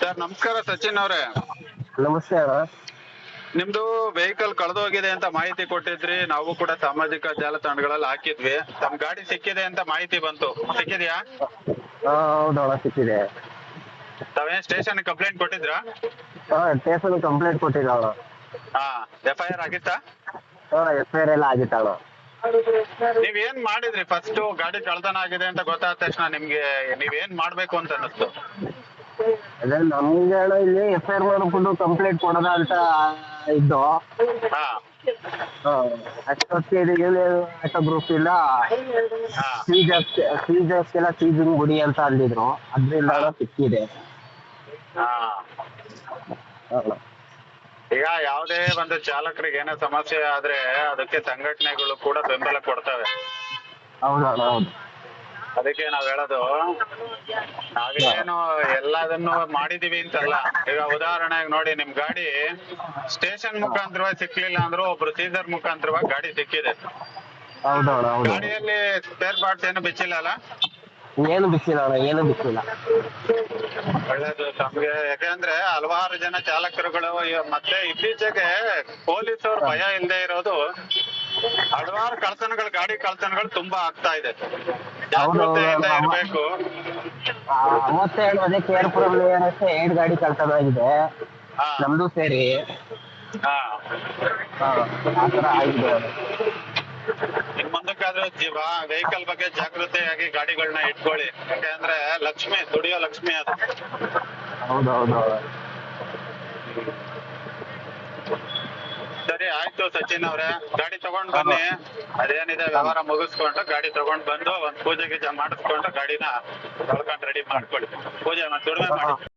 Sir ನಮಸ್ಕಾರ ಸಚಿನ್ ಅವ್ರೆ. ನಮಸ್ಕಾರ. ಅಣ್ಣ ನಿಮ್ದು ವೆಹಿಕಲ್ ಕಳೆದೋಗಿದೆ ಅಂತ ಮಾಹಿತಿ ಕೊಟ್ಟಿದ್ರಿ. ನಾವು ಕೂಡ ಸಾಮಾಜಿಕ ಜಾಲತಾಣಗಳಲ್ಲಿ ಹಾಕಿದ್ವಿ. ತಮ್ ಗಾಡಿ ಸಿಕ್ಕಿದೆ ಅಂತ ಮಾಹಿತಿ ಬಂತು. ಸಿಕ್ಕಿದ್ಯಾ? ಹಾ ಹೌದಣ್ಣ ಸಿಕ್ಕಿದೆ. ತಾವೇ ಸ್ಟೇಷನ್ ಕಂಪ್ಲೇಂಟ್ ಕೊಟ್ಟಿದ್ರಾ? ಹಾ ಸ್ಟೇಷನ್ ಕಂಪ್ಲೇಂಟ್ ಕೊಟ್ಟಿದ್ದೆ ಅಣ್ಣ. ಹಾ ಎಫ್ ಐ ಆರ್ ಆಗಿತ್ತಾ? ಹಾ ಎಫ್ ಐ ಆರ್ ಎಲ್ಲ ಆಗಿತ್ತು ಅಣ್ಣ. ನೀವ್ ಏನ್ ಮಾಡಿದ್ರಿ? ಫಸ್ಟ್ ಗಾಡಿ ಕಳ್ತನ ಆಗಿದೆ ಅಂತ ಗೊತ್ತಾದ ತಕ್ಷಣ ನಿಮ್ಗೆ ನೀವೇನ್ ಮಾಡ್ಬೇಕು ಅಂತ ಅನ್ನಿಸ್ತು? ಅದೇ ನಮ್ಗೆ ಅಣ್ಣ ಇಲ್ಲಿ ಎಫ್ ಐ ಆರ್ ಮಾಡ್ಕೊಂಡು ಕಂಪ್ಲೇಂಟ್ ಕೊಡೋದ ಅಂತ ಇದ್ದು. ಹಾ. ಅಷ್ಟೊತ್ತಿಗೆ ಆಟೋ ಗ್ರೂಪ್ ಇಲ್ಲ. ಸೀಜರ್ಸ್ ಸೀಜರ್ಸ್ ಎಲ್ಲ ಸೀಜಿಂಗ್ ಗುಡಿ ಅಂತ ಅಂದಿದ್ರು. ಅದ್ರಿಂದ ಏನೋ ಸಿಕ್ಕಿದೆ. ಹಾ. ಹಾ. ಈಗ ಯಾವುದೇ ಒಂದು ಚಾಲಕರಿಗೆ ಏನೋ ಸಮಸ್ಯೆ ಆದ್ರೆ ಅದಕ್ಕೆ ಸಂಘಟನೆಗಳು ಕೂಡ ಬೆಂಬಲ ಕೊಡ್ತವೆ. ಹೌದಾ ಹೌದು. ಅದಕ್ಕೆ ನಾವ್ ಹೇಳೋದು ನಾವೇನು ಎಲ್ಲದನ್ನು ಮಾಡಿದೀವಿ ಅಂತಲ್ಲ. ಈಗ ಉದಾಹರಣೆಗೆ ನೋಡಿ ನಿಮ್ ಗಾಡಿ ಸ್ಟೇಷನ್ ಮುಖಾಂತರವಾಗಿ ಸಿಕ್ಲಿಲ್ಲ ಅಂದ್ರೂ ಒಬ್ರು ಸೀಸರ್ ಮುಖಾಂತರವಾಗಿ ಗಾಡಿ ಸಿಕ್ಕಿದೆ. ಗಾಡಿಯಲ್ಲಿ ಸ್ಪೇರ್ ಪಾರ್ಟ್ಸ್ ಏನು ಬಿಚ್ಚಿಲ್ಲ ಅಲ್ಲ? ಏನು ಬಿಸಿಲ್ಲ ಏನು ಬಿಸಿಲ್ಲ ಒಳ್ಳೇದು ತಮ್ಗೆ. ಯಾಕಂದ್ರೆ ಹಲವಾರು ಜನ ಚಾಲಕರುಗಳು ಮತ್ತೆ ಇತ್ತೀಚೆಗೆ ಪೊಲೀಸರು ಭಯ ಇಲ್ಲದೆ ಇರೋದು. ಹಲವಾರು ಕಳ್ತನಗಳು ಗಾಡಿ ಕಳ್ತನಗಳು ತುಂಬಾ ಆಗ್ತಾ ಇದೆ. ಜಾಗೃತೆಯಿಂದ ಇರಬೇಕು ಅವತ್ತೇ ಅಣ್ಣ ಅದೇ ಕೆ ಆರ್ ಪುರಂ ಅಷ್ಟೇ ಏಟ್ ಗಾಡಿ ಕಳ್ತನ ಆಗಿದೆ ನಮ್ದು ಸೇರಿ. ಹಾ. ಹಾ, ಆ ತರ ಆಗಿದೆ. ಮುಂದಕ್ಕಾದ್ರೂ ಜೀವ ವೆಹಿಕಲ್ ಬಗ್ಗೆ ಜಾಗೃತಿಯಾಗಿ ಗಾಡಿಗಳನ್ನ ಇಟ್ಕೊಳ್ಳಿ. ಯಾಕಂದ್ರೆ ಲಕ್ಷ್ಮಿ ದುಡಿಯೋ ಲಕ್ಷ್ಮಿ ಅದು. ಹೌದೌದು ಆಯ್ತು ಸಚಿನ್ ಅವ್ರೆ. ಗಾಡಿ ತಗೊಂಡ್ ಬನ್ನಿ. ಅದೇನಿದೆ ವ್ಯವಹಾರ ಮುಗಿಸ್ಕೊಂಡು ಗಾಡಿ ತಗೊಂಡ್ ಬಂದು ಒಂದ್ ಪೂಜೆ ಗೀಜೆ ಮಾಡಿಸ್ಕೊಂಡು ಗಾಡಿನ ತೊಳ್ಕೊಂಡ್ ರೆಡಿ ಮಾಡ್ಕೊಳ್ಳಿ ಪೂಜೆ ದುಡಿಮೆ ಮಾಡಿ.